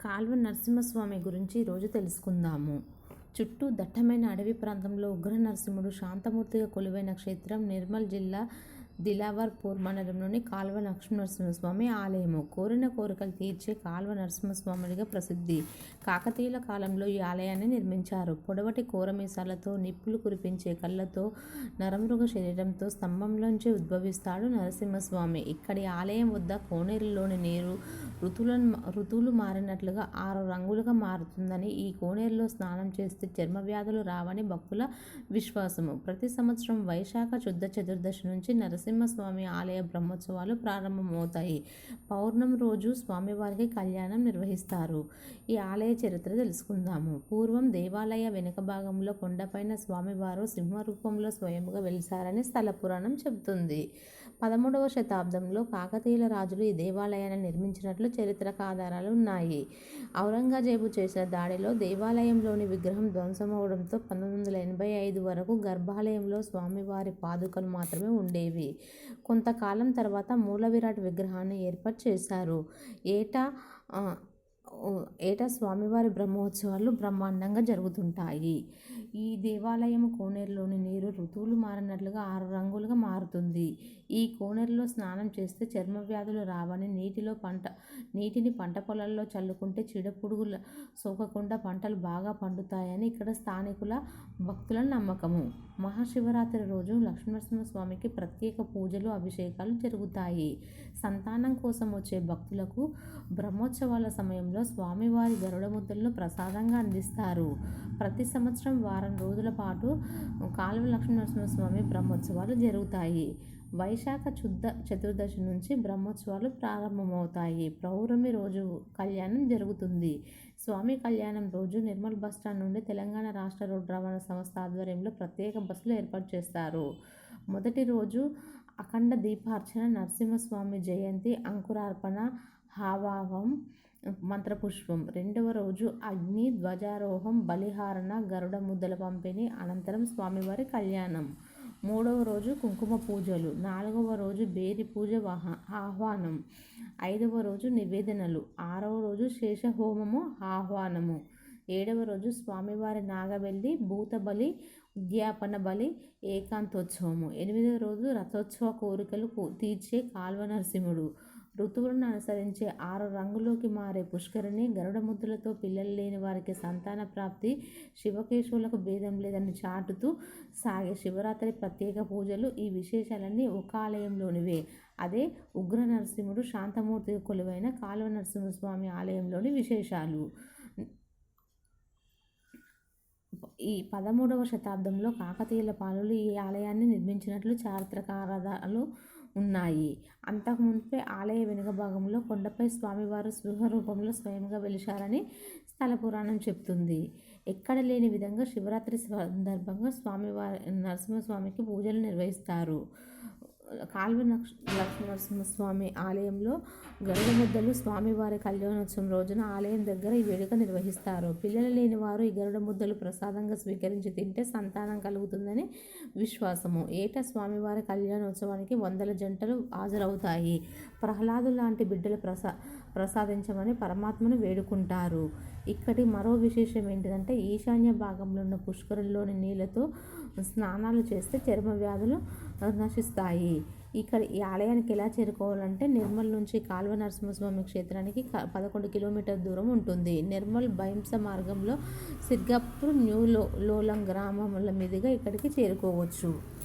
కాల్వ నరసింహస్వామి గురించి ఈరోజు తెలుసుకుందాము. చుట్టూ దట్టమైన అడవి ప్రాంతంలో ఉగ్ర నరసింహుడు శాంతమూర్తిగా కొలువైన క్షేత్రం నిర్మల్ జిల్లా దిలావర్పూర్ మండలంలోని కాల్వ లక్ష్మీనరసింహస్వామి ఆలయము. కోరిన కోరికలు తీర్చే కాల్వ నరసింహస్వామిగా ప్రసిద్ధి. కాకతీయుల కాలంలో ఈ ఆలయాన్ని నిర్మించారు. పొడవటి కోరమీసాలతో నిప్పులు కురిపించే కళ్ళతో నరమృగ శరీరంతో స్తంభంలోంచి ఉద్భవిస్తాడు నరసింహస్వామి. ఇక్కడి ఆలయం వద్ద కోనేరులోని నీరు ఋతువులను ఋతువులు మారినట్లుగా ఆరు రంగులుగా మారుతుందని ఈ కోనేరులో స్నానం చేస్తే చర్మ వ్యాధులు రావని భక్తుల విశ్వాసము. ప్రతి సంవత్సరం వైశాఖ శుద్ధ చతుర్దశి నుంచి నరసింహ నరసింహస్వామి ఆలయ బ్రహ్మోత్సవాలు ప్రారంభమవుతాయి. పౌర్ణమి రోజు స్వామివారికి కళ్యాణం నిర్వహిస్తారు. ఈ ఆలయ చరిత్ర తెలుసుకుందాము. పూర్వం దేవాలయ వెనుక భాగంలో కొండపైన స్వామివారు సింహరూపంలో స్వయంగా వెలిసారని స్థల పురాణం చెబుతుంది. పదమూడవ శతాబ్దంలో కాకతీయుల రాజులు ఈ దేవాలయాన్ని నిర్మించినట్లు చరిత్రక ఆధారాలు ఉన్నాయి. ఔరంగజేబు చేసిన దాడిలో దేవాలయంలోని విగ్రహం ధ్వంసమవడంతో పంతొమ్మిది వందల ఎనభై ఐదు వరకు గర్భాలయంలో స్వామివారి పాదుకలు మాత్రమే ఉండేవి. కొంతకాలం తర్వాత మూల విరాట్ విగ్రహాన్ని ఏర్పాటు చేశారు. ఏటా ఏటా స్వామివారి బ్రహ్మోత్సవాలు బ్రహ్మాండంగా జరుగుతుంటాయి. ఈ దేవాలయం కోనేరులోని నీరు ఋతువులు మారినట్లుగా ఆరు రంగులుగా మారుతుంది. ఈ కోనేరులో స్నానం చేస్తే చర్మ వ్యాధులు రావని నీటిలో పంట నీటిని పంట పొలాల్లో చల్లుకుంటే చీడపురుగులు సోకకుండా పంటలు బాగా పండుతాయని ఇక్కడ స్థానికుల భక్తుల నమ్మకము. మహాశివరాత్రి రోజు లక్ష్మీనరసింహ స్వామికి ప్రత్యేక పూజలు అభిషేకాలు జరుగుతాయి. సంతానం కోసం వచ్చే భక్తులకు బ్రహ్మోత్సవాల సమయంలో స్వామివారి గరుడ ముద్దలను ప్రసాదంగా అందిస్తారు. ప్రతి సంవత్సరం వారం రోజుల పాటు కాలువ లక్ష్మీనరసింహస్వామి బ్రహ్మోత్సవాలు జరుగుతాయి. వైశాఖ శుద్ధ చతుర్దశి నుంచి బ్రహ్మోత్సవాలు ప్రారంభమవుతాయి. పౌర్ణమి రోజు కళ్యాణం జరుగుతుంది. స్వామి కళ్యాణం రోజు నిర్మల్ బస్ స్టాండ్ నుండి తెలంగాణ రాష్ట్ర రోడ్డు రవాణా సంస్థ ఆధ్వర్యంలో ప్రత్యేక బస్సులు ఏర్పాటు చేస్తారు. మొదటి రోజు అఖండ దీపార్చన నరసింహస్వామి జయంతి అంకురార్పణ హావాహం మంత్రపుష్పం. రెండవ రోజు అగ్ని ధ్వజారోహం బలిహారణ గరుడ ముద్దల పంపిణీ అనంతరం స్వామివారి కళ్యాణం. మూడవ రోజు కుంకుమ పూజలు. నాలుగవ రోజు బేరి పూజ వాహ ఆహ్వానం. ఐదవ రోజు నివేదనలు. ఆరవ రోజు శేషహోమము ఆహ్వానము. ఏడవ రోజు స్వామివారి నాగబెల్లి భూత బలి ఉద్యాపన బలి ఏకాంతోత్సవము. ఎనిమిదవ రోజు రథోత్సవ కోరికలు తీర్చే కాల్వ నరసింహుడు. ఋతువులను అనుసరించే ఆరు రంగులోకి మారే పుష్కరిణి గరుడ ముద్దులతో పిల్లలు లేని వారికి సంతాన ప్రాప్తి శివకేశవులకు భేదం లేదని చాటుతూ సాగే శివరాత్రి ప్రత్యేక పూజలు ఈ విశేషాలన్నీ ఒక ఆలయంలోనివే. అదే ఉగ్ర నరసింహుడు శాంతమూర్తి కొలువైన కాలువ నరసింహస్వామి ఆలయంలోని విశేషాలు. ఈ పదమూడవ శతాబ్దంలో కాకతీయుల పాలకులు ఈ ఆలయాన్ని నిర్మించినట్లు చారిత్రక ఆధారాలు ఉన్నాయి. అంతకుముందే ఆలయ వెనుక భాగంలో కొండపై స్వామివారు సింహ రూపంలో స్వయంగా వెలిశారని స్థల పురాణం చెప్తుంది. ఎక్కడ లేని విధంగా శివరాత్రి సందర్భంగా స్వామివారి నరసింహస్వామికి పూజలు నిర్వహిస్తారు. కాల్వ లక్ష్మణస్వామి ఆలయంలో గరుడ ముద్దలు స్వామివారి కళ్యాణోత్సవం రోజున ఆలయం దగ్గర ఈ వేడుక నిర్వహిస్తారు. పిల్లలు లేని వారు ఈ గరుడ ముద్దలు ప్రసాదంగా స్వీకరించి తింటే సంతానం కలుగుతుందని విశ్వాసము. ఏటా స్వామివారి కళ్యాణోత్సవానికి వందల జంటలు హాజరవుతాయి. ప్రహ్లాదు లాంటి బిడ్డలు ప్రసా ప్రసాదించమని పరమాత్మను వేడుకుంటారు. ఇక్కడి మరో విశేషం ఏంటిదంటే ఈశాన్య భాగంలో ఉన్న పుష్కరంలోని నీళ్ళతో స్నానాలు చేస్తే చర్మ వ్యాధులు నశిస్తాయి. ఇక్కడ ఈ ఆలయానికి ఎలా చేరుకోవాలంటే నిర్మల్ నుంచి కాల్వ నరసింహస్వామి క్షేత్రానికి పదకొండు కిలోమీటర్ దూరం ఉంటుంది. నిర్మల్ బైంస మార్గంలో సిర్గాపూర్ న్యూ లో లోలం గ్రామముల మీదుగా ఇక్కడికి చేరుకోవచ్చు.